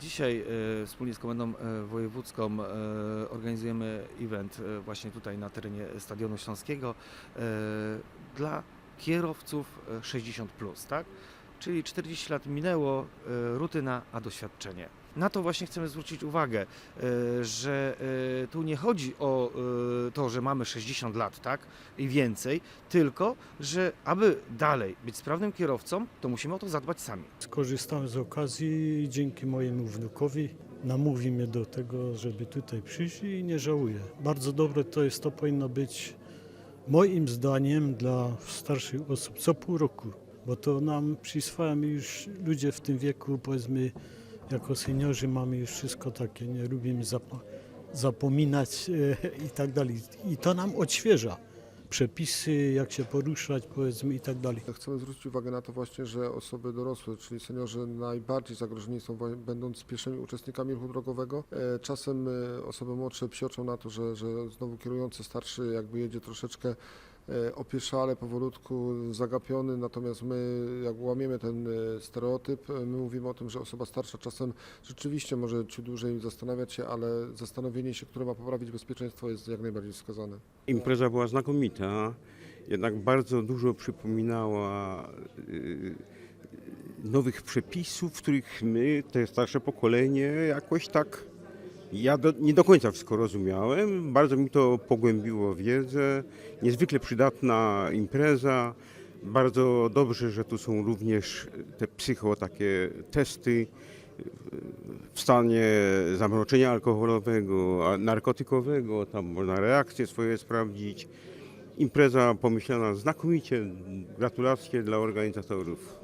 dzisiaj e, wspólnie z Komendą e, Wojewódzką e, organizujemy event właśnie tutaj na terenie Stadionu Śląskiego dla kierowców e, 60+, tak? Czyli 40 lat minęło, rutyna, a doświadczenie. Na to właśnie chcemy zwrócić uwagę, e, że e, tu nie chodzi o e, to, że mamy 60 lat, tak? I więcej, tylko, że aby dalej być sprawnym kierowcą, to musimy o to zadbać sami. Skorzystałem z okazji dzięki mojemu wnukowi namówi mnie do tego, żeby tutaj przyjść i nie żałuję. Bardzo dobre to jest, to powinno być moim zdaniem dla starszych osób co pół roku, bo to nam przyswajają już ludzie w tym wieku, powiedzmy, jako seniorzy mamy już wszystko takie, nie lubimy zap- zapominać e, i tak dalej. I to nam odświeża przepisy, jak się poruszać, powiedzmy i tak dalej. Chcemy zwrócić uwagę na to właśnie, że osoby dorosłe, czyli seniorzy najbardziej zagrożeni są będąc pierwszymi uczestnikami ruchu drogowego. E, Czasem e, osoby młodsze psioczą na to, że, że znowu kierujący starszy jakby jedzie troszeczkę opieszale, powolutku, zagapiony, natomiast my jak łamiemy ten e, stereotyp, e, my mówimy o tym, że osoba starsza czasem rzeczywiście może ciut dłużej zastanawiać się, ale zastanowienie się, które ma poprawić bezpieczeństwo jest jak najbardziej wskazane. Impreza była znakomita, jednak bardzo dużo przypominała nowych przepisów, których my, te starsze pokolenie, jakoś tak. Ja do, nie do końca wszystko rozumiałem. Bardzo mi to pogłębiło wiedzę. Niezwykle przydatna impreza. Bardzo dobrze, że tu są również te psycho takie testy w stanie zamroczenia alkoholowego, narkotykowego, tam można reakcje swoje sprawdzić. Impreza pomyślana znakomicie. Gratulacje dla organizatorów.